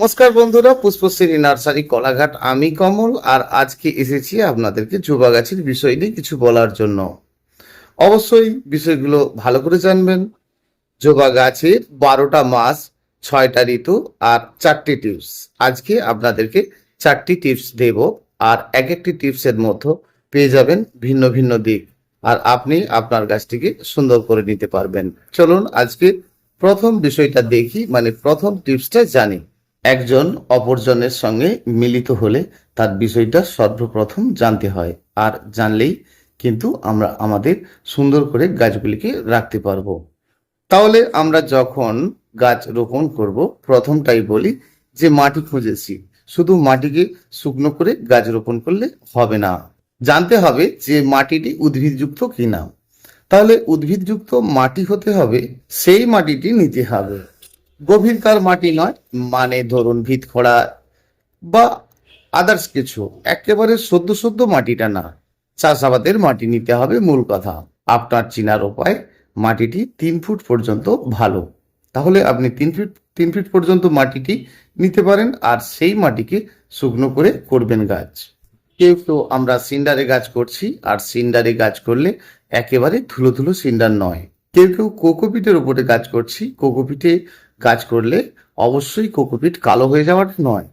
নমস্কার বন্ধুরা, পুষ্পশ্রী নার্সারি কলাঘাট, আমি কমল, আর আজকে এসেছি আপনাদেরকে জবা গাছের বিষয় নিয়ে কিছু বলার জন্য। অবশ্যই বিষয়গুলো ভালো করে জানবেন। জবা গাছের বারোটা মাস, ছয়টা ঋতু, আর চারটি টিপস আজকে আপনাদেরকে চারটি টিপস দেব, আর এক একটি টিপসের মধ্যে পেয়ে যাবেন ভিন্ন ভিন্ন দিক, আর আপনি আপনার গাছটিকে সুন্দর করে নিতে পারবেন। চলুন আজকে প্রথম বিষয়টা দেখি মানে প্রথম টিপসটা জানি। একজন অপরজনের সঙ্গে মিলিত হলে তার বিষয়টা সর্বপ্রথম জানতে হয়। আর জানলেই কিন্তু আমরা আমাদের সুন্দর করে গাছগুলিকে রাখতে পারব। তাহলে আমরা যখন গাছ রোপণ করব, প্রথমটাই বলি যে মাটি খুঁজেছি। শুধু মাটিকে শুকনো করে গাছ রোপণ করলে হবে না। জানতে হবে যে মাটিটি উদ্ভিদযুক্ত কিনা। তাহলে উদ্ভিদযুক্ত মাটি হতে হবে, সেই মাটিটি নিতে হবে। গভীরকার মাটি নয় মানে ধরুন ভিত খোড়া বা আদার্স কিছু। একেবারে সদ্য সদ্য মাটিটা না, চাষাবাদের মাটি নিতে হবে মূল কথা। আপনার চিনার উপায়, মাটিটি তিন ফুট পর্যন্ত ভালো। তাহলে আপনি তিন ফিট তিন ফিট পর্যন্ত মাটিটি নিতে পারেন, আর সেই মাটিকে শুকনো করে করবেন গাছ। কেউ কেউ আমরা সিন্ডারে গাছ করছি, আর সিন্ডারে গাছ করলে একেবারে ধুলো ধুলো সিন্ডার নয়। কেউ কেউ কোকোপিটের উপরে গাছ করছি, কোকোপিটে গাছ করলে অবশ্যই কোকোপিট কালো হয়ে যাওয়াটা নয়।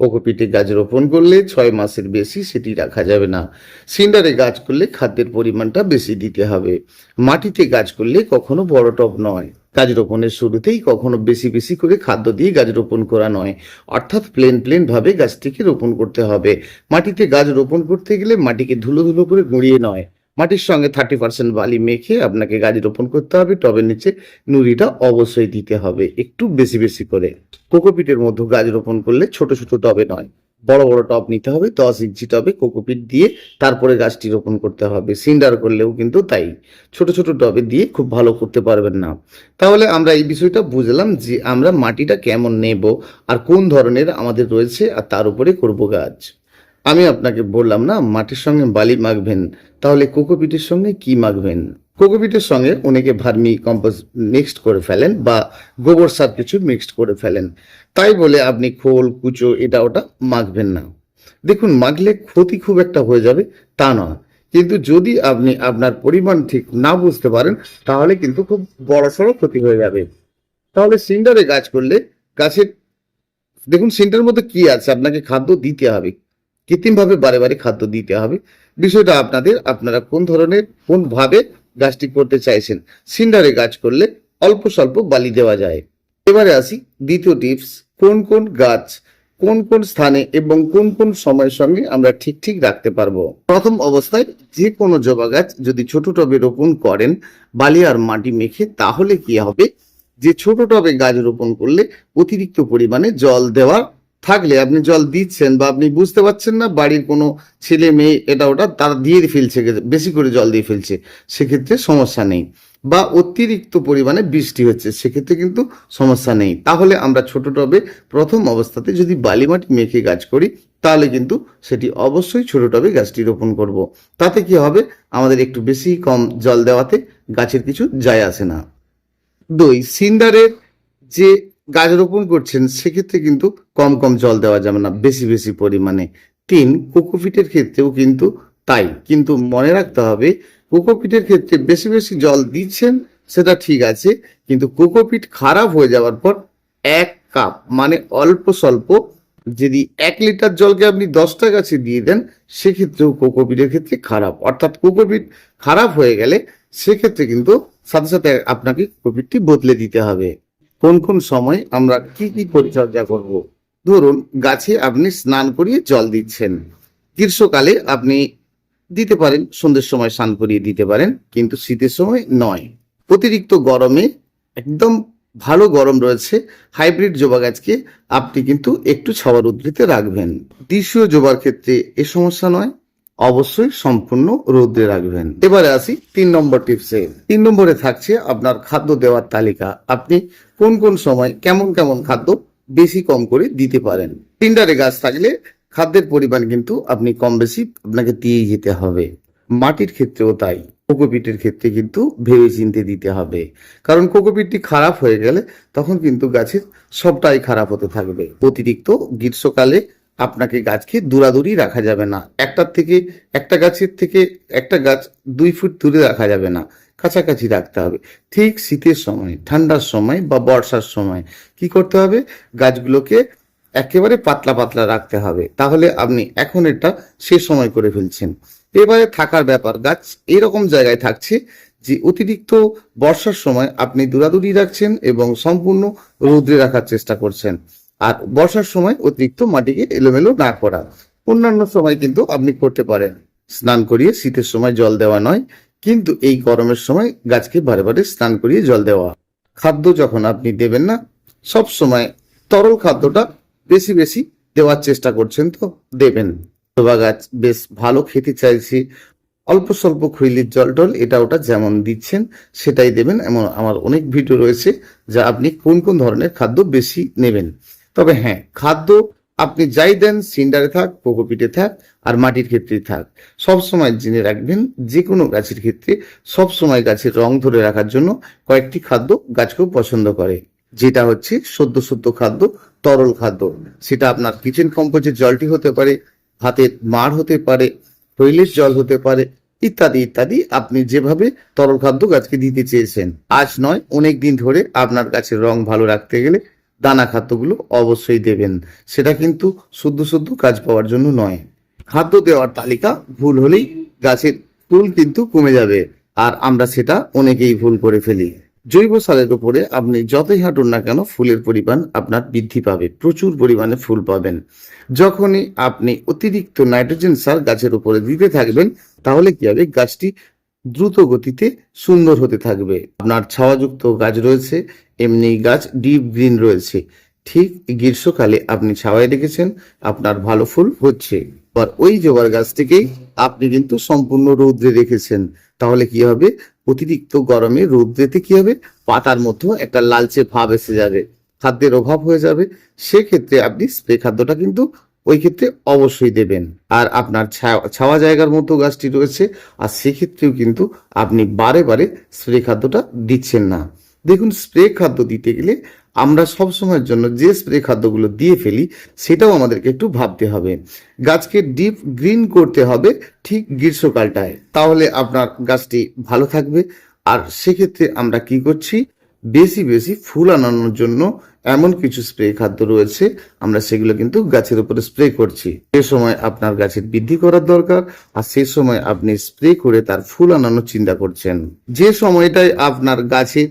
কোকোপিটে গাছ রোপণ করলে ছয় মাসের বেশি সেটি রাখা যাবে না। সিন্ডারে গাছ করলে খাদ্যের পরিমাণটা বেশি দিতে হবে। মাটিতে গাছ করলে কখনো বড় টব নয়। গাছ রোপণের শুরুতেই কখনো বেশি বেশি করে খাদ্য দিয়ে গাছ রোপণ করা নয়। অর্থাৎ প্লেন প্লেন ভাবে গাছটিকে রোপণ করতে হবে। মাটিতে গাছ রোপণ করতে গেলে মাটিকে ধুলো ধুলো করে গুঁড়িয়ে নয়। মাটির সঙ্গে থার্টি পার্সেন্ট বালি মেখে আপনাকে গাছ রোপণ করতে হবে। টবের নিচে নুড়িটা অবশ্যই দিতে হবে। একটু বেশি বেশি করে। কোকোপিটের মধ্যে গাছ রোপণ করলে ছোট ছোট টবে নয়। বড় বড় টব নিতে হবে, দশ ইঞ্চি টবে কোকোপিট দিয়ে তারপরে গাছটি রোপণ করতে হবে। সিন্ডার করলেও কিন্তু তাই। ছোট ছোট টবে দিয়ে খুব ভালো করতে পারবেন না। তাহলে আমরা এই বিষয়টা বুঝলাম যে আমরা মাটিটা কেমন নেব আর কোন ধরনের আমাদের রয়েছে আর তার উপরে করব গাছ। আমি আপনাকে বললাম না, মাটির সঙ্গে বালি মাখবেন। তাহলে কোকোপিটের সঙ্গে কি মাখবেন? কোকোপিটের সঙ্গে অনেকে ভার্মি কম্পোস্ট মিক্সড করে ফেলেন বা গোবর সার কিছু মিক্সড করে ফেলেন। তাই বলে আপনি খোল, কুচো, এটা ওটা মাখবেন না। দেখুন, মাখলে ক্ষতি খুব একটা হয়ে যাবে তা নয়। কিন্তু যদি আপনি আপনার পরিমাণ ঠিক না বুঝতে পারেন, তাহলে কিন্তু খুব বড়সড় ক্ষতি হয়ে যাবে। তাহলে সিন্ডারে গাছ করলে গাছের, দেখুন সিন্ডারের মধ্যে কি আছে? আপনাকে খাদ্য দিতে হবে। কৃত্রিমভাবে বারে বারে খাদ্য দিতে হবে। বিষয়টা আপনাদের, আপনারা কোন ধরনের কোন ভাবে গাছটি করতে চাইছেন, সিন্ডারে গাছ করলে অল্প স্বল্প বালি দেওয়া যায়। এবারে আসি দ্বিতীয় টিপস, কোন কোন গাছ কোন কোন স্থানে এবং কোন কোন সময়ের সঙ্গে আমরা ঠিক ঠিক রাখতে পারব। প্রথম অবস্থায় যে কোনো জবা গাছ যদি ছোট টবে রোপণ করেন, বালি আর মাটি মেখে, তাহলে কি হবে? যে ছোট টবে গাছ রোপণ করলে অতিরিক্ত পরিমাণে জল দেওয়ার থাকলে আপনি জল দিচ্ছেন বা আপনি বুঝতে পারছেন না বাড়ির কোনো ছেলে মেয়ে এটা ওটা তারা দিয়ে ফেলছে, বেশি করে জল দিয়ে ফেলছে, সেক্ষেত্রে সমস্যা নেই। বা অতিরিক্ত পরিমাণে বৃষ্টি হচ্ছে, সেক্ষেত্রে কিন্তু সমস্যা নেই। তাহলে আমরা ছোট টবে প্রথম অবস্থাতে যদি বালি মাটি মেখে গাছ করি, তাহলে কিন্তু সেটি অবশ্যই ছোট টবে গাছটি রোপণ করব। তাতে কি হবে? আমাদের একটু বেশি কম জল দেওয়াতে গাছের কিছু যায় আসে না। দুই, সিন্ডারের যে গাছ রোপণ করছেন, সেক্ষেত্রে কিন্তু কম কম জল দেওয়া যাবে না, বেশি বেশি পরিমাণে। তিন, কোকোপিটের ক্ষেত্রেও কিন্তু তাই। কিন্তু মনে রাখতে হবে, কোকোপিটের ক্ষেত্রে বেশি বেশি জল দিচ্ছেন, সেটা ঠিক আছে, কিন্তু কোকোপিট খারাপ হয়ে যাওয়ার পর এক কাপ মানে অল্প স্বল্প, যদি এক লিটার জলকে আপনি দশটা গাছে দিয়ে দেন, সেক্ষেত্রেও কোকোপিটের ক্ষেত্রে খারাপ। অর্থাৎ কোকোপিট খারাপ হয়ে গেলে, সেক্ষেত্রে কিন্তু সাথে সাথে আপনাকে কোকোপিটটি বদলে দিতে হবে। কোন কোন সময় আমরা কি কি পরিচর্যা করব? ধরুন, গাছে আপনি স্নান করিয়ে জল দিচ্ছেন। গ্রীষ্মকালে আপনি দিতে পারেন, সন্ধ্যের সময় স্নান করিয়ে দিতে পারেন, কিন্তু শীতের সময় নয়। অতিরিক্ত গরমে একদম ভালো গরম রয়েছে, হাইব্রিড জবা গাছকে আপনি কিন্তু একটু ছাওয়ার উদ্ধৃতে রাখবেন। দেশীয় জবার ক্ষেত্রে এ সমস্যা নয়। অবশ্যই সম্পূর্ণ রৌদ্রে রাখবেন। এবারে আসি তিন নম্বর টিপসে। তিন নম্বরে থাকছে আপনার খাদ্য দেওয়ার তালিকা। আপনি কোন কোন সময় কেমন কেমন খাদ্য বেশি কম করে দিতে পারেন। টিন্ডারে গাছ থাকলে খাদ্যের পরিমাণ কিন্তু আপনি কম বেশি আপনাকে দিয়ে যেতে হবে। মাটির ক্ষেত্রেও তাই। কোকোপিটের ক্ষেত্রে কিন্তু ভেবে চিনতে দিতে হবে। কারণ কোকোপিটটি খারাপ হয়ে গেলে তখন কিন্তু গাছের সবটাই খারাপ হতে থাকবে। অতিরিক্ত গ্রীষ্মকালে আপনাকে গাছকে দূরাদূরি রাখা যাবে না। একটার থেকে, একটা গাছের থেকে একটা গাছ দুই ফুট দূরে রাখা যাবে না। কাছাকাছি রাখতে হবে। ঠিক শীতের সময়, ঠান্ডার সময় বা বর্ষার সময় কি করতে হবে? গাছগুলোকে একেবারে পাতলা পাতলা রাখতে হবে। তাহলে আপনি এখন এটা শেষ সময় করে ফেলছেন। এবারে থাকার ব্যাপার, গাছ এরকম জায়গায় থাকছে যে অতিরিক্ত বর্ষার সময় আপনি দূরাদূরি রাখছেন এবং সম্পূর্ণ রৌদ্রে রাখার চেষ্টা করছেন। আর বর্ষার সময় অতিরিক্ত মাটিকে এলোমেলো না করা। অন্যান্য সময় কিন্তু আপনি করতে পারেন। স্নান করিয়ে শীতের সময় জল দেওয়া নয়, কিন্তু এই গরমের সময় গাছকে বারে বারে স্নান করিয়ে জল দেওয়া। খাদ্য যখন আপনি দেবেন না, সব সময় তরল খাদ্যটা বেশি বেশি দেওয়ার চেষ্টা করছেন তো, দেবেন। জবা গাছ বেশ ভালো খেতে চাইছি। অল্প স্বল্প খৈলির জল টল, এটা ওটা যেমন দিচ্ছেন, সেটাই দেবেন। এমন আমার অনেক ভিডিও রয়েছে যা আপনি কোন কোন ধরনের খাদ্য বেশি নেবেন। তবে হ্যাঁ খাদ্য আপনি যাই দেন, সিন্ডারে থাক কোকোপিটে থাক, আর মাটির ক্ষেত্রে থাক। সব সময় জেনে রাখবেন যে কোনো গাছের ক্ষেত্রে সব সময় গাছের রং ধরে রাখার জন্য কয়েকটি খাদ্য গাছকেও পছন্দ করে। যেটা হচ্ছে সদ্য সদ্য খাদ্য, তরল খাদ্য। সেটা আপনার কিচেন কম্পোজের জলটি হতে পারে, ভাতের মাড় হতে পারে তৈলের জল হতে পারে, ইত্যাদি ইত্যাদি আপনি যেভাবে তরল খাদ্য গাছকে দিতে চেয়েছেন। আজ নয়, অনেক দিন ধরে আপনার গাছের রং ভালো রাখতে গেলে দানা খাদ্যগুলো অবশ্যই দেবেন। সেটা কিন্তু শুদ্ধ শুদ্ধ কাজ পাওয়ার জন্য নয়। খাদ্য দেওয়ার তালিকা ভুল হলেই গাছের ফুল কিন্তু কমে যাবে। আর আমরা সেটা অনেকেই ভুল করে ফেলি। জৈব সারের উপরে আপনি যতই হাঁটুন না কেন ফুলের পরিমাণ আপনার বৃদ্ধি পাবে। প্রচুর পরিমাণে ফুল পাবেন। যখনই আপনি অতিরিক্ত নাইট্রোজেন সার গাছের উপরে দিতে থাকবেন, তাহলে কি হবে? গাছটি দ্রুত গতিতে সুন্দর হতে থাকবে। আপনার ছাওয়াযুক্ত গাছ রয়েছে এমনি গাছ ডিপ গ্রিন রয়েছে। ঠিক গ্রীষ্মকালে আপনি ছাওয়ায় রেখেছেন আপনার ভালো ফুল হচ্ছে। আর ওই জবার গাছটিকেই আপনি কিন্তু সম্পূর্ণ রৌদ্রে রেখেছেন। তাহলে কি হবে? অতিরিক্ত গরমে রৌদ্রেতে কি হবে? পাতার মধ্যে একটা লালচে ভাব এসে যাবে। খাদ্যের অভাব হয়ে যাবে। সেক্ষেত্রে আপনি স্প্রে খাদ্যটা কিন্তু ওই ক্ষেত্রে অবশ্যই দেবেন। আর আপনার ছাওয়া জায়গার মতো গাছটি রয়েছে, আর সেক্ষেত্রেও কিন্তু আপনি বারে বারে স্প্রে খাদ্যটা দিচ্ছেন না। দেখুন, স্প্রে খাদ্য দিতে গেলে আমরা সব সময়ের জন্য যে স্প্রে খাদ্যগুলো দিয়ে ফেলি, সেটাও আমাদেরকে একটু ভাবতে হবে। গাছকে ডিপ গ্রিন করতে হবে ঠিক গ্রীষ্মকালটায়। তাহলে আপনার গাছটি ভালো থাকবে। আর সেক্ষেত্রে আমরা কি করছি? বেশি বেশি ফুল আনানোর জন্য এমন কিছু স্প্রে খাদ্য রয়েছে, আমরা সেগুলো কিন্তু গাছের উপরে স্প্রে করছি। সে সময় আপনার গাছের বৃদ্ধি করার দরকার, আর সে সময় আপনি স্প্রে করে তার ফুল আনানোর চিন্তা করছেন। যে সময়টায় আপনার গাছে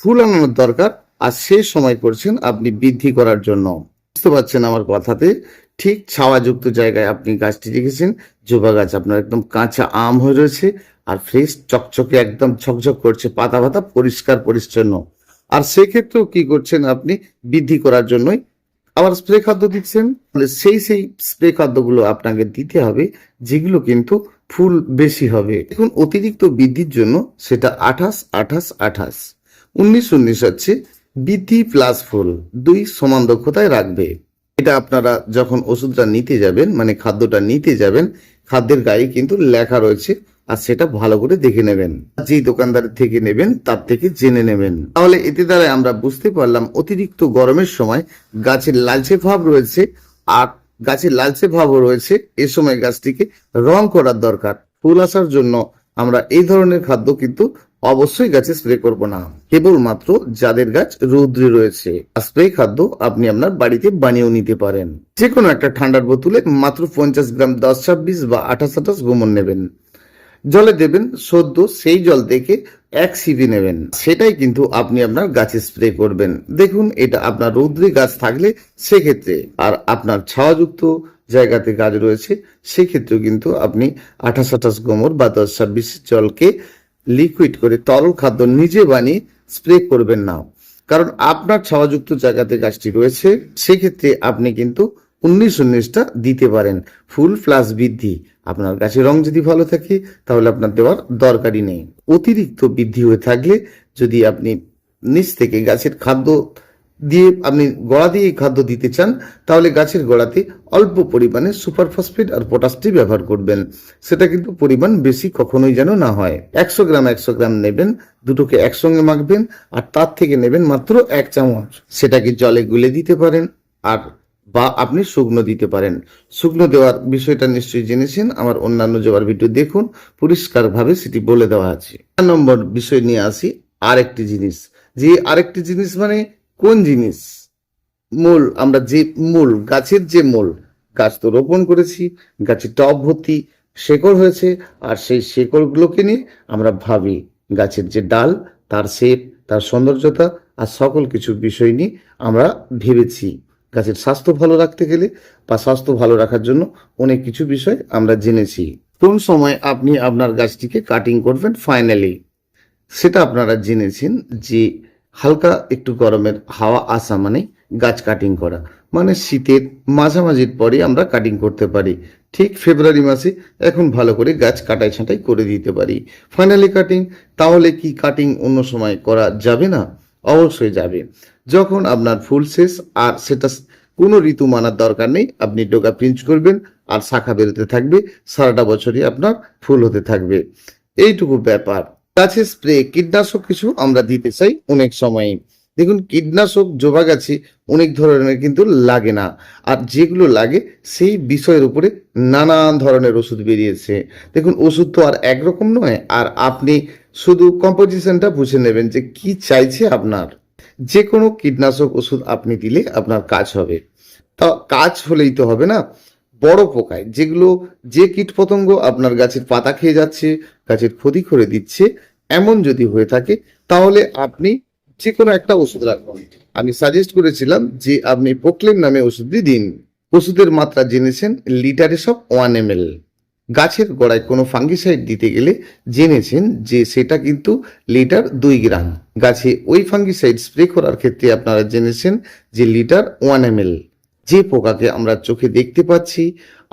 ফুল আনানোর দরকার, আর সেই সময় করছেন আপনি বৃদ্ধি করার জন্য। বুঝতে পারছেন আমার কথাতে? ঠিক ছাওয়াযুক্ত জায়গায় আপনি গাছটি রেখেছেন, জবা গাছ আপনার একদম কাঁচা আম হয়ে রয়েছে, আর ফ্রেশ চকচকে একদম ঝকঝক করছে, পাতা পাতা, পরিষ্কার, পরিচ্ছন্ন। আর সেক্ষেত্রেও কি করছেন আপনি? বৃদ্ধি করার জন্যই আবার স্প্রে খাদ্য দিচ্ছেন। তাহলে সেই সেই স্প্রে খাদ্যগুলো আপনাকে দিতে হবে, যেগুলো কিন্তু ফুল বেশি হবে। এখন অতিরিক্ত বৃদ্ধির জন্য সেটা আঠাশ আঠাশ আঠাশ। উনিশ উনিশ হচ্ছে বৃদ্ধি প্লাস ফুল দুই সমান দক্ষতায় রাখবে। এটা আপনারা যখন ওষুধটা নিতে যাবেন মানে খাদ্যটা নিতে যাবেন, খাদ্যের গায়ে কিন্তু লেখা রয়েছে, আর সেটা ভালো করে দেখে নেবেন। যেই দোকানদার থেকে নেবেন, তার থেকে জেনে নেবেন। তাহলে এতে দ্বারা আমরা বুঝতে পারলাম, অতিরিক্ত গরমের সময় গাছের লালচে ভাব রয়েছে, আর গাছের লালচে ভাবও রয়েছে, এ সময় গাছটিকে রং করার দরকার। ফুল আসার জন্য আমরা এই ধরনের খাদ্য কিন্তু অবশ্যই গাছে স্প্রে করব না। কেবলমাত্র যাদের গাছ রৌদ্রে রয়েছে। স্প্রে খাদ্য আপনি আপনার বাড়িতে বানিয়েও নিতে পারেন। যে কোনো একটা ঠান্ডার বোতলে মাত্র পঞ্চাশ গ্রাম দশ ছাব্বিশ বা আঠাশ আঠাশ গোমন নেবেন। জলে দেবেন সদ্য সেই জল থেকে এক সিপি নেবেন। সেটাই কিন্তু আপনি আপনার গাছে স্প্রে করবেন। দেখুন, এটা আপনার রৌদ্রে গাছ থাকলে সেক্ষেত্রে। আর আপনার ছাওয়াযুক্ত জায়গাতে গাছ রয়েছে, সেক্ষেত্রেও কিন্তু আপনি আঠাশ আঠাশ গোমর বা দশ ছাব্বিশ জলকে লিকুইড করে তরল খাদ্য নিজে বানিয়ে স্প্রে করবেন না। কারণ আপনার ছাওয়াযুক্ত জায়গাতে গাছটি রয়েছে, সেক্ষেত্রে আপনি কিন্তু উনিশ উনিশটা দিতে পারেন। ফুল প্লাস বৃদ্ধি। আপনার গাছের রং যদি ভালো থাকে, তাহলে আপনার দেওয়ার দরকারই নেই। অতিরিক্ত বৃদ্ধি হয়ে থাকলে যদি আপনি নিচ থেকে গাছের খাদ্য দিয়ে আপনি গোড়া দিয়ে খাদ্য দিতে চান, তাহলে গাছের গোড়াতে অল্প পরিমাণে সুপার ফসফেট আর পটাশটি ব্যবহার করবেন। সেটা কিন্তু পরিমাণ বেশি কখনোই যেন না হয়। একশো গ্রাম একশো গ্রাম নেবেন, দুটোকে একসঙ্গে মাখবেন, আর তার থেকে নেবেন মাত্র এক চামচ। সেটাকে জলে গুলে দিতে পারেন, আর বা আপনি শুকনো দিতে পারেন। শুকনো দেওয়ার বিষয়টা নিশ্চয়ই জেনেছেন, আমার অন্যান্য জবার ভিডিও দেখুন, পরিষ্কারভাবে সেটি বলে দেওয়া আছে। চার নম্বর বিষয় নিয়ে আসি, আরেকটি জিনিস। যে আরেকটি জিনিস মানে কোন জিনিস মূল, আমরা যে মূল, গাছের যে মূল, গাছ তো রোপণ করেছি, গাছের টব ভর্তি শেকড় হয়েছে, আর সেই শেকড়গুলোকে নিয়ে আমরা ভাবি, গাছের যে ডাল, তার শেপ, তার সৌন্দর্যতা, আর সকল কিছু বিষয় নিয়ে আমরা ভেবেছি। গাছের স্বাস্থ্য ভালো রাখতে গেলে বা স্বাস্থ্য ভালো রাখার জন্য অনেক কিছু বিষয় আমরা জেনেছি। কোন সময় আপনি আপনার গাছটিকে কাটিং করবেন ফাইনালি সেটা আপনারা জেনেছেন যে হালকা একটু গরমের হাওয়া আসা মানে গাছ কাটিং করা। মানে শীতের মাঝামাঝির পরে আমরা কাটিং করতে পারি। ঠিক ফেব্রুয়ারি মাসে এখন ভালো করে গাছ কাটাই ছাঁটাই করে দিতে পারি। ফাইনালি কাটিং তাহলে কি কাটিং অন্য সময় করা যাবে না? অবশ্যই যাবে। যখন আপনার ফুল শেষ আর সেটা কোনো ঋতু মানার দরকার নেই, আপনি ডোকা পিঞ্চ করবেন আর শাখা বেরোতে থাকবে, সারাটা বছরই আপনার ফুল হতে থাকবে। এইটুকু ব্যাপার। গাছে স্প্রে, কীটনাশক কিছু আমরা দিতে চাই অনেক সময় দেখুন, কীটনাশক জবা গাছে অনেক ধরনের কিন্তু লাগে না। আর যেগুলো লাগে, সেই বিষয়ের উপরে নানান ধরনের ওষুধ বেরিয়েছে। দেখুন, ওষুধ তো আর একরকম নয়। আর আপনি শুধু কম্পোজিশনটা বুঝে নেবেন যে কি চাইছে আপনার। যে কোনো কীটনাশক ওষুধ আপনি দিলে আপনার কাজ হবে। তা কাজ হলেই তো হবে না। বড় পোকায়, যেগুলো যে কীটপতঙ্গ আপনার গাছের পাতা খেয়ে যাচ্ছে, গাছের ক্ষতি করে দিচ্ছে, এমন যদি হয়ে থাকে, তাহলে আপনি যে কোনো একটা ওষুধ রাখবেন আমি সাজেস্ট করেছিলাম যে আপনি পোকলেন নামে ওষুধটি দিন। ওষুধের মাত্রা জেনেছেন লিটারে সব ওয়ান এম গাছের গোড়ায় কোনো ফাঙ্গিসাইড দিতে গেলে জেনেছেন যে সেটা কিন্তু লিটার দুই গ্রাম। গাছে ওই ফাঙ্গিসাইড স্প্রে করার ক্ষেত্রে আপনারা জেনেছেন যে লিটার ওয়ান এম যে পোকাকে আমরা চোখে দেখতে পাচ্ছি,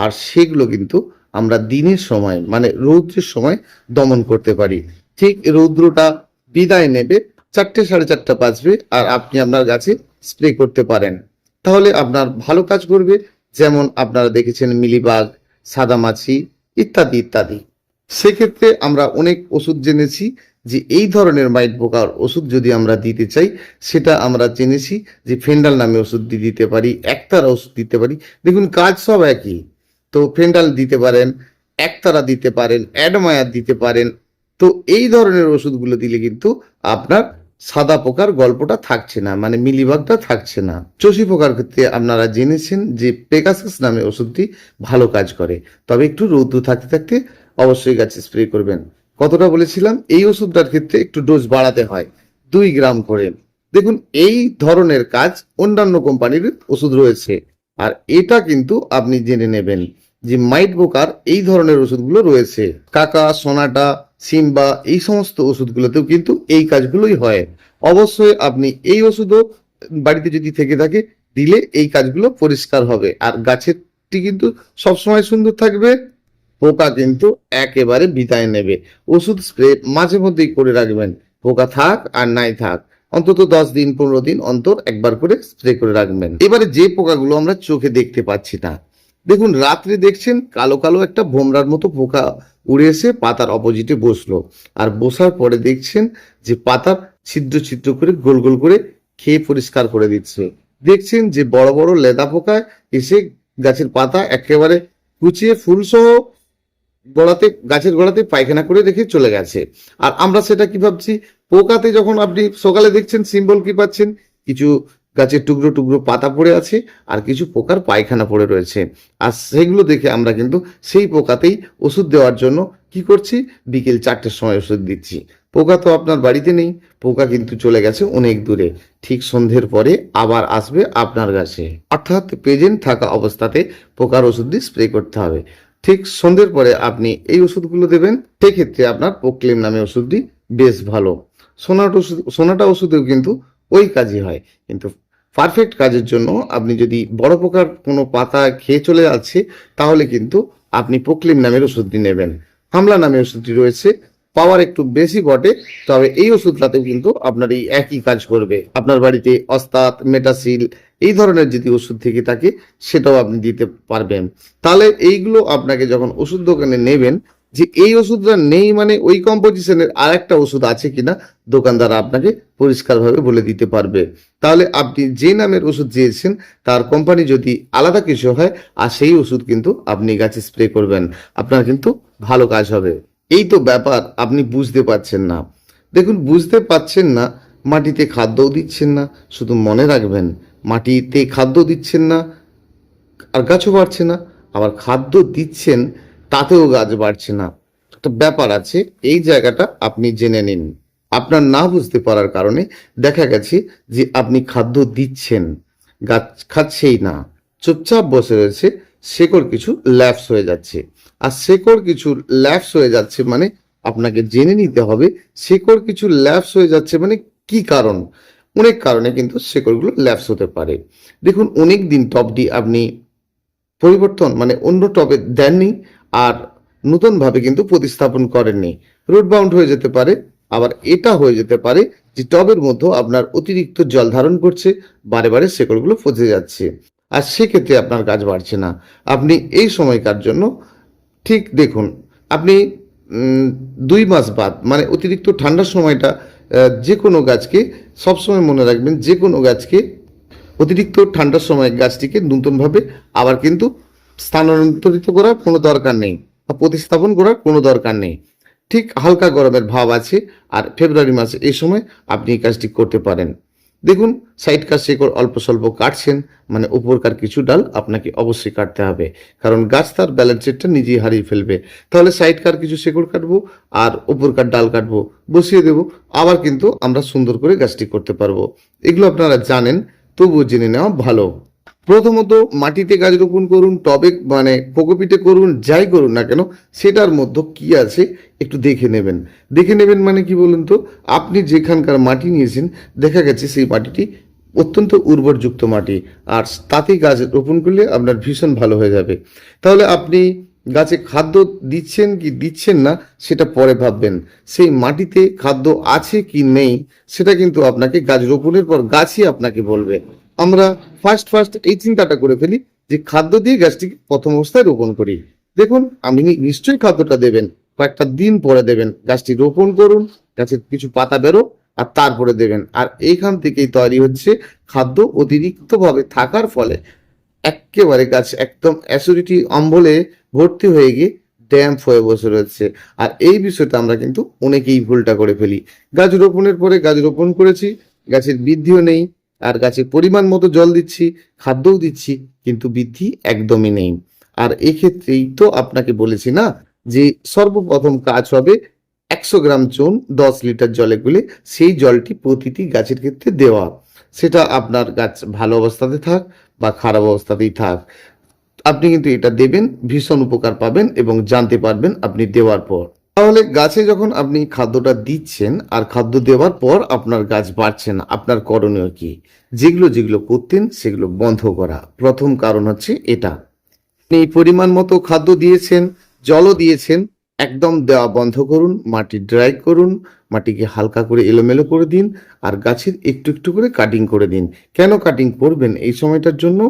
আর সেগুলো কিন্তু আমরা দিনের সময় মানে রৌদ্রের সময় দমন করতে পারি। ঠিক রৌদ্রটা বিদায় নেবে, চারটে সাড়ে চারটা বাজবে, আর আপনি আপনার গাছে স্প্রে করতে পারেন। তাহলে আপনার ভালো কাজ করবে, যেমন আপনারা দেখেছেন মিলিবাগ, সাদামাছি ইত্যাদি ইত্যাদি। সেক্ষেত্রে আমরা অনেক ওষুধ জেনেছি যে এই ধরনের মাইট পোকার ওষুধ যদি আমরা দিতে চাই, সেটা আমরা জেনেছি যে ফেন্ডাল নামে ওষুধ দিতে পারি, একতারা ওষুধ দিতে পারি। দেখুন, কাজ সব একই। তো ফেন্ডাল দিতে পারেন, একতারা দিতে পারেন, অ্যাডমায়ার দিতে পারেন। তো এই ধরনের ওষুধগুলো দিলে কিন্তু আপনার সাদা পোকার গল্পটা থাকছে না মানে মিলিবাগটা থাকছে না। চষি পোকার ক্ষেত্রে আপনারা জেনেছেন যে পেগাসাস নামে ওষুধটি ভালো কাজ করে। তবে একটু রৌদ্র থাকতে থাকতে অবশ্যই গাছে স্প্রে করবেন। কতটা বলেছিলাম? এই ওষুধটার ক্ষেত্রে একটু ডোজ বাড়াতে হয়। দুই গ্রাম করে। দেখুন, এই ধরনের কাজ অন্যান্য কোম্পানির ওষুধ রয়েছে। আর এটা কিন্তু আপনি জেনে নেবেন যে মাইট পোকার এই ধরনের ওষুধগুলো রয়েছে। কাকা, সোনাটা, সিম্বা এই সমস্ত ওষুধগুলোতেও কিন্তু এই কাজগুলোই হয়। অবশ্যই আপনি এই ওষুধও বাড়িতে যদি থেকে থাকে, দিলে এই কাজগুলো পরিষ্কার হবে। আর গাছেরটি কিন্তু সবসময় সুন্দর থাকবে। পোকা কিন্তু একেবারে বিদায় নেবে। ওষুধ স্প্রে মাঝে মধ্যেই করে রাখবেন। পোকা থাক আর নাই থাক, অন্তত দশ দিন, পনেরো দিন অন্তর একবার করে স্প্রে করে রাখবেন। এবারে যে পোকাগুলো আমরা চোখে দেখতে পাচ্ছি না। দেখুন, রাত্রে দেখছেন কালো কালো একটা ভোমরার মতো পোকা উড়ে এসে পাতার অপোজিটে বসল। আর বসার পরে দেখছেন যে পাতার ছিদ্র ছিদ্র করে গোল গোল করে খেয়ে পরিষ্কার করে দিচ্ছে। দেখছেন যে বড় বড় লেদা পোকা এসে গাছের পাতা একেবারে কুচিয়ে ফুলসহ গোড়াতে, গাছের গোড়াতে পায়খানা করে রেখে চলে গেছে। আর আমরা সেটা কি ভাবছি? পোকাতে যখন আপনি সকালে দেখছেন, সিম্বল কি পাচ্ছেন? কিছু গাছের টুকরো টুকরো পাতা পড়ে আছে আর কিছু পোকার পায়খানা পড়ে রয়েছে। আর সেগুলো দেখে আমরা কিন্তু সেই পোকাতেই ওষুধ দেওয়ার জন্য কি করছি? বিকেল চারটের সময় ওষুধ দিচ্ছি। পোকা তো আপনার বাড়িতে নেই, পোকা কিন্তু চলে গেছে অনেক দূরে। ঠিক সন্ধ্যের পরে আবার আসবে আপনার কাছে। অর্থাৎ প্রেজেন্ট থাকা অবস্থাতে পোকার ওষুধ দিয়ে স্প্রে করতে হবে। ঠিক সন্ধ্যের পরে আপনি এই ওষুধগুলো দেবেন, সেক্ষেত্রে আপনার পোক্লেম নামে ওষুধটি বেশ ভালো। সোনাটা ওষুধ, সোনাটা ওষুধেও কিন্তু ওই কাজই হয়। কিন্তু পারফেক্ট কাজের জন্য আপনি যদি বড় প্রকার কোনো পাতা খেয়ে চলে যাচ্ছে, তাহলে কিন্তু আপনি পোক্লিম নামের ওষুধটি নেবেন। হামলা নামের ওষুধটি রয়েছে পাওয়ার একটু বেশি বটে তবে এই ওষুধটাতেও কিন্তু আপনার এই একই কাজ করবে। আপনার বাড়িতে অস্তাত, মেটাসিল, এই ধরনের যদি ওষুধ থেকে থাকে, সেটাও আপনি দিতে পারবেন। তাহলে এইগুলো আপনাকে যখন ওষুধ দোকানে নেবেন, যে এই ওষুধটা নেই মানে ওই কম্পোজিশনের আর একটা ওষুধ আছে কিনা, দোকানদার আপনাকে পরিষ্কারভাবে বলে দিতে পারবে। তাহলে আপনি যে নামের ওষুধ চেয়েছেন তার কোম্পানি যদি আলাদা কিছু হয়, আর সেই ওষুধ কিন্তু আপনি গাছে স্প্রে করবেন। আপনার কিন্তু ভালো কাজ হবে। এই তো ব্যাপার, আপনি বুঝতে পারছেন না। দেখুন, বুঝতে পাচ্ছেন না, মাটিতে খাদ্যও দিচ্ছেন না, শুধু মনে রাখবেন, মাটিতে খাদ্য দিচ্ছেন না, আর গাছও বাড়ছে না, আবার খাদ্য দিচ্ছেন, তাতেও গাছ বাড়ছে না। একটা ব্যাপার আছে, এই জায়গাটা আপনি জেনে নিন। আপনার না বুঝতে পারার কারণে দেখা গেছে যে আপনি খাদ্য দিচ্ছেন, গাছ খাচ্ছেই না। চুপচাপ বসে রয়েছে, শেকড় কিছু ল্যাপস হয়ে যাচ্ছে। আর শেকড় কিছু ল্যাপস হয়ে যাচ্ছে মানে আপনাকে জেনে নিতে হবে শেকড় কিছু ল্যাপস হয়ে যাচ্ছে মানে কি কারণ? অনেক কারণে কিন্তু শেকড়গুলো ল্যাপস হতে পারে। দেখুন অনেক দিন টপটি আপনি পরিবর্তন মানে অন্য টবে দেননি আর নতুনভাবে কিন্তু প্রতিস্থাপন করেননি। রোড বাউন্ড হয়ে যেতে পারে, আবার এটা হয়ে যেতে পারে যে টবের মধ্যে আপনার অতিরিক্ত জল ধারণ করছে, বারে বারে শেকড়গুলো পচে যাচ্ছে। আর সেক্ষেত্রে আপনার গাছ বাড়ছে না। আপনি এই সময়কার জন্য ঠিক দেখুন, আপনি দুই মাস বাদ মানে অতিরিক্ত ঠান্ডার সময়টা যে কোনো গাছকে সবসময় মনে রাখবেন, যে কোনো গাছকে অতিরিক্ত ঠান্ডার সময় গাছটিকে নতুনভাবে আবার কিন্তু স্থানান্তরিত করার কোনো দরকার নেই বা প্রতিস্থাপন করার কোনো দরকার নেই। ঠিক হালকা গরমের ভাব আছে, আর ফেব্রুয়ারি মাসে এই সময় আপনি এই কাজটি করতে পারেন। দেখুন সাইড কাজ শেকড় অল্প স্বল্প কাটছেন মানে উপরকার কিছু ডাল আপনাকে অবশ্যই কাটতে হবে। কারণ গাছ তার ব্যালেন্স শেটটা নিজেই হারিয়ে ফেলবে। তাহলে সাইড কার কিছু শেকড় কাটবো আর উপরকার ডাল কাটবো, বসিয়ে দেব, আবার কিন্তু আমরা সুন্দর করে গাছটি করতে পারব। এগুলো আপনারা জানেন, তবুও জেনে নেওয়া ভালো। প্রথমত মাটিতে গাছ রোপণ করুন, টবে মানে কোকোপিটে করুন, যাই করুন না কেন, সেটার মধ্যে কি আছে একটু দেখে নেবেন। দেখে নেবেন মানে কি বলুন তো, আপনি যেখানকার মাটি নিয়েছেন, দেখা গেছে সেই মাটিটি অত্যন্ত উর্বরযুক্ত মাটি, আর তাতে গাছ রোপণ করলে আপনার ভীষণ ভালো হয়ে যাবে। তাহলে আপনি গাছে খাদ্য দিচ্ছেন কি দিচ্ছেন না, সেটা পরে ভাববেন। সেই মাটিতে খাদ্য আছে কি নেই, সেটা কিন্তু আপনাকে গাছ রোপণের পর গাছই আপনাকে বলবে। আমরা ফার্স্ট ফার্স্ট এই চিন্তাটা করে ফেলি যে খাদ্য দিয়ে গাছটিকে প্রথম অবস্থায় রোপণ করি। দেখুন, আপনি নিশ্চয়ই খাদ্যটা দেবেন, কয়েকটা দিন পরে দেবেন গাছটি রোপণ করুন গাছের কিছু পাতা বেরো, আর তারপরে দেবেন। আর এইখান থেকেই তৈরি হচ্ছে খাদ্য অতিরিক্তভাবে থাকার ফলে একেবারে গাছ একদম অ্যাসিডিটি অম্বলে ভর্তি হয়ে গিয়ে ড্যাম্প হয়ে বসে রয়েছে। আর এই বিষয়টা আমরা কিন্তু অনেকেই ভুলটা করে ফেলি। গাছ রোপণের পরে গাছ রোপণ করেছি, গাছের বৃদ্ধিও নেই আর গাছে পরিমাণ মতো জল দিচ্ছি, খাদ্যও দিচ্ছি, কিন্তু বৃদ্ধি একদমই নেই। আর এক্ষেত্রেই তো আপনাকে বলেছি না যে সর্বপ্রথম কাজ হবে একশো গ্রাম চুন দশ লিটার জলে গুলে সেই জলটি প্রতিটি গাছের ক্ষেত্রে দেওয়া। সেটা আপনার গাছ ভালো অবস্থাতে থাক বা খারাপ অবস্থাতেই থাক। আপনি কিন্তু এটা দেবেন, ভীষণ উপকার পাবেন এবং জানতে পারবেন আপনি দেওয়ার পর। তাহলে গাছে যখন আপনি খাদ্যটা দিচ্ছেন আর খাদ্য দেওয়ার পর আপনার গাছ বাড়ছে না, আপনার করণীয় কি? যেগুলো যেগুলো করতেন সেগুলো বন্ধ করা। প্রথম কারণ হচ্ছে এটা। আপনি পরিমাণ মতো খাদ্য দিয়েছেন, জলও দিয়েছেন, একদম দেওয়া বন্ধ করুন, মাটি ড্রাই করুন, মাটিকে হালকা করে এলোমেলো করে দিন আর গাছের একটু একটু করে কাটিং করে দিন। কেন কাটিং করবেন এই সময়টার জন্য?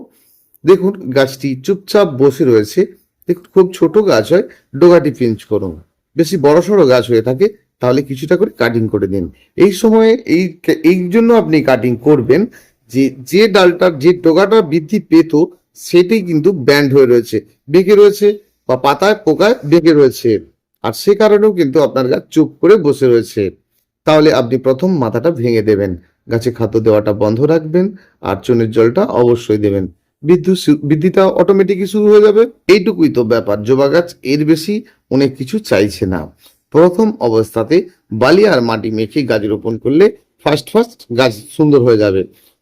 দেখুন, গাছটি চুপচাপ বসে রয়েছে। দেখুন, খুব ছোট গাছ হয়, ডোগাটি পিঞ্চ করুন। বেশি বড় সড়ো গাছ হয়ে থাকে, তাহলে কিছুটা করে কাটিং করে দিন। এই সময়ে এই এই জন্য আপনি কাটিং করবেন যে যে ডালটার যে ডোগাটা বৃদ্ধি পেত সেটি কিন্তু ব্যান্ড হয়ে রয়েছে, বেঁকে রয়েছে বা পাতায় পোকায় বেঁকে রয়েছে। আর সে কারণেও কিন্তু আপনার গাছ চুপ করে বসে রয়েছে। তাহলে আপনি প্রথম মাথাটা ভেঙে দেবেন। গাছে খাদ্য দেওয়াটা বন্ধ রাখবেন, আর চুনের জলটা অবশ্যই দেবেন। বিদ্যুৎ বৃদ্ধিটা অটোমেটিকই শুরু হয়ে যাবে। এইটুকুই তো ব্যাপার। জবা গাছ এর বেশি অনেক কিছু চাইছে না। প্রথম অবস্থাতে বালি আর মাটি মেখে গাছ রোপণ করলে ফার্স্ট ফার্স্ট গাছ সুন্দর হয়ে যাবে।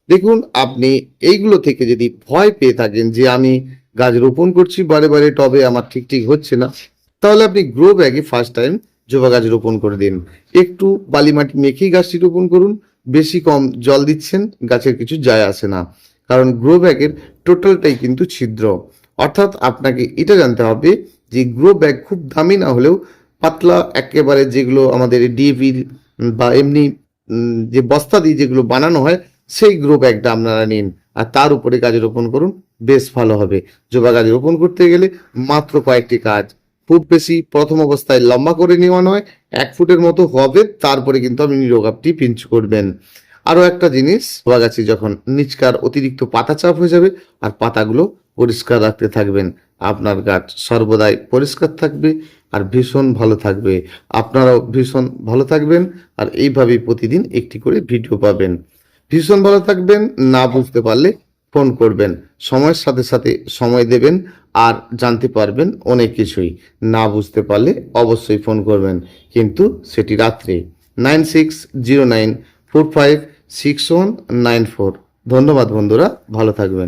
দেখুন, আপনি এইগুলো থেকে যদি ভয় পেয়ে থাকেন যে আমি গাছ রোপণ করছি বারে বারে, টবে আমার ঠিক ঠিক হচ্ছে না, তাহলে আপনি গ্রো ব্যাগে ফার্স্ট টাইম জবা গাছ রোপণ করে দিন। একটু বালি মাটি মেখেই গাছটি রোপণ করুন। বেশি কম জল দিচ্ছেন, গাছের কিছু যায় আসে না। কারণ গ্রো ব্যাগের টোটালটাই কিন্তু ছিদ্র। অর্থাৎ আপনাকে এটা জানতে হবে যে গ্রো ব্যাগ খুব দামি না হলেও পাতলা একেবারে যেগুলো আমাদের ডিএপি বা এমনি যে বস্তা দিয়ে যেগুলো বানানো হয়, সেই গ্রো ব্যাগটা আপনারা নিন। আর তার উপরে গাছ রোপণ করুন, বেশ ভালো হবে। জবা গাছ রোপণ করতে গেলে মাত্র কয়েকটি কাজ। খুব বেশি প্রথম অবস্থায় লম্বা করে নেওয়া নয়, এক ফুটের মতো হবে, তারপরে কিন্তু আপনি রোগাপটি পিঞ্চ করবেন। আরও একটা জিনিস জবা গাছে যখন নিচকার অতিরিক্ত পাতা চাপ হয়ে যাবে আর পাতাগুলো পরিষ্কার রাখতে থাকবেন। আপনার গাছ সর্বদাই পরিষ্কার থাকবে আর ভীষণ ভালো থাকবে। আপনারাও ভীষণ ভালো থাকবেন আর এইভাবেই প্রতিদিন একটি করে ভিডিও পাবেন। ভীষণ ভালো থাকবেন, না বুঝতে পারলে ফোন করবেন। সময়ের সাথে সাথে সময় দেবেন আর জানতে পারবেন অনেক কিছুই। না বুঝতে পারলে অবশ্যই ফোন করবেন। কিন্তু সেটি রাত্রে, nine six zero nine four five six one nine four ধন্যবাদ বন্ধুরা ভালো থাকবেন।